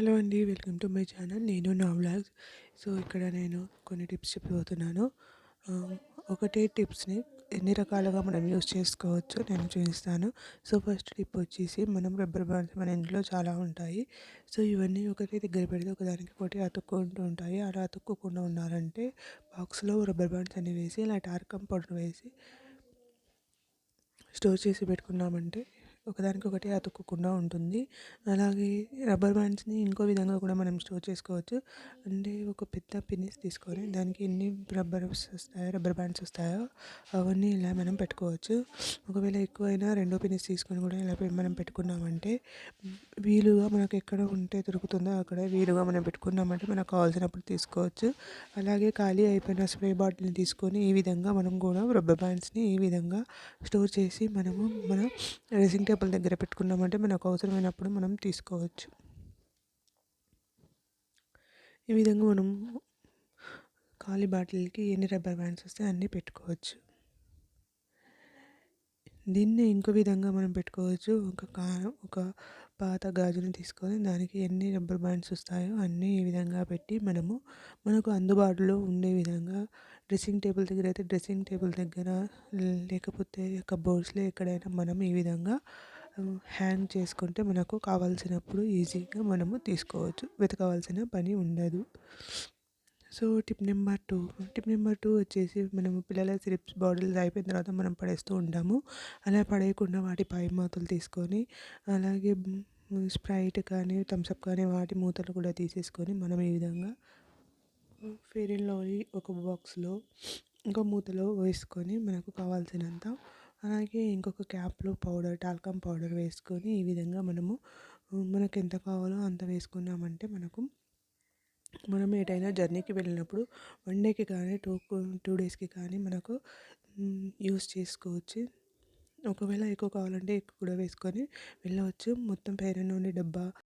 Hello అండి welcome to my channel. నేను నా వ్లాగ్స్ సో ఇక్కడ నేను కొన్ని టిప్స్ చెప్పబోతున్నాను. ఒకటే టిప్స్ని ఎన్ని రకాలుగా మనం యూస్ చేసుకోవచ్చు నేను చూపిస్తాను. సో ఫస్ట్ టిప్ వచ్చేసి మనం రబ్బర్ బ్యాండ్స్ మన ఇంట్లో చాలా ఉంటాయి. సో ఇవన్నీ ఒకటే దగ్గర పెడితే ఒకదానికి ఒకటి అతుక్కుంటూ ఉంటాయి. అలా అతుక్కోకుండా ఉండాలంటే బాక్స్లో రబ్బర్ బ్యాండ్స్ అన్ని వేసి ఇలా టార్కమ్ పౌడర్ వేసి స్టోర్ చేసి పెట్టుకున్నామంటే ఒకదానికొకటి అతుక్కోకుండా ఉంటుంది. అలాగే రబ్బర్ బ్యాండ్స్ని ఇంకో విధంగా కూడా మనం స్టోర్ చేసుకోవచ్చు. అంటే ఒక పెద్ద పిన్నిస్ తీసుకొని దానికి ఎన్ని రబ్బర్స్ వస్తాయో రబ్బర్ బ్యాండ్స్ వస్తాయో అవన్నీ ఇలా మనం పెట్టుకోవచ్చు. ఒకవేళ ఎక్కువైనా రెండో పిన్నిస్ తీసుకొని కూడా ఇలా మనం పెట్టుకున్నామంటే వీలుగా మనకు ఎక్కడ ఉంటే దొరుకుతుందో అక్కడ వీలుగా మనం పెట్టుకున్నామంటే మనకు కావాల్సినప్పుడు తీసుకోవచ్చు. అలాగే ఖాళీ అయిపోయిన స్ప్రే బాటిల్ని తీసుకొని ఈ విధంగా మనం కూడా రబ్బర్ బ్యాండ్స్ని ఈ విధంగా స్టోర్ చేసి మనము మన డ్రెస్సింగ్ టేబుల్ దగ్గర పెట్టుకున్నామంటే మనకు అవసరమైనప్పుడు మనం తీసుకోవచ్చు. ఈ విధంగా మనం ఖాళీ బాటిల్కి ఎన్ని రబ్బర్ బ్యాండ్స్ వస్తే అన్నీ పెట్టుకోవచ్చు. దీన్ని ఇంకో విధంగా మనం పెట్టుకోవచ్చు. ఒక కా ఒక పాత గాజుని తీసుకొని దానికి ఎన్ని రబ్బర్ బ్యాండ్స్ వస్తాయో అన్నీ ఈ విధంగా పెట్టి మనము మనకు అందుబాటులో ఉండే విధంగా డ్రెస్సింగ్ టేబుల్ దగ్గర అయితే డ్రెస్సింగ్ టేబుల్ దగ్గర లేకపోతే కబోర్డ్స్లో ఎక్కడైనా మనం ఈ విధంగా హ్యాంగ్ చేసుకుంటే మనకు కావాల్సినప్పుడు ఈజీగా మనము తీసుకోవచ్చు. వెతకవలసిన పని ఉండదు. So tip number two. Tip number two వచ్చేసి మనము పిల్లల సిరిప్స్ బాటిల్స్ అయిపోయిన తర్వాత మనం పడేస్తూ ఉంటాము. అలా పడేయకుండా వాటి పై మాతలు తీసుకొని అలాగే స్ప్రైట్ కానీ థమ్స్అప్ కానీ వాటి మూతలు కూడా తీసేసుకొని మనం ఈ విధంగా ఫెయిర్ అండ్ లవ్లీ ఒక బాక్స్లో ఇంకో మూతలో వేసుకొని మనకు కావాల్సినంత అలాగే ఇంకొక క్యాప్లో పౌడర్ టాల్కమ్ పౌడర్ వేసుకొని ఈ విధంగా మనము మనకు ఎంత కావాలో అంత వేసుకున్నామంటే మనకు మనం ఏటైనా జర్నీకి వెళ్ళినప్పుడు వన్ డేకి కానీ టూ టూ డేస్కి కానీ మనకు యూస్ చేసుకోవచ్చు. ఒకవేళ ఎక్కువ కావాలంటే ఎక్కువ కూడా వేసుకొని వెళ్ళవచ్చు. మొత్తం పేరు నుండి డబ్బా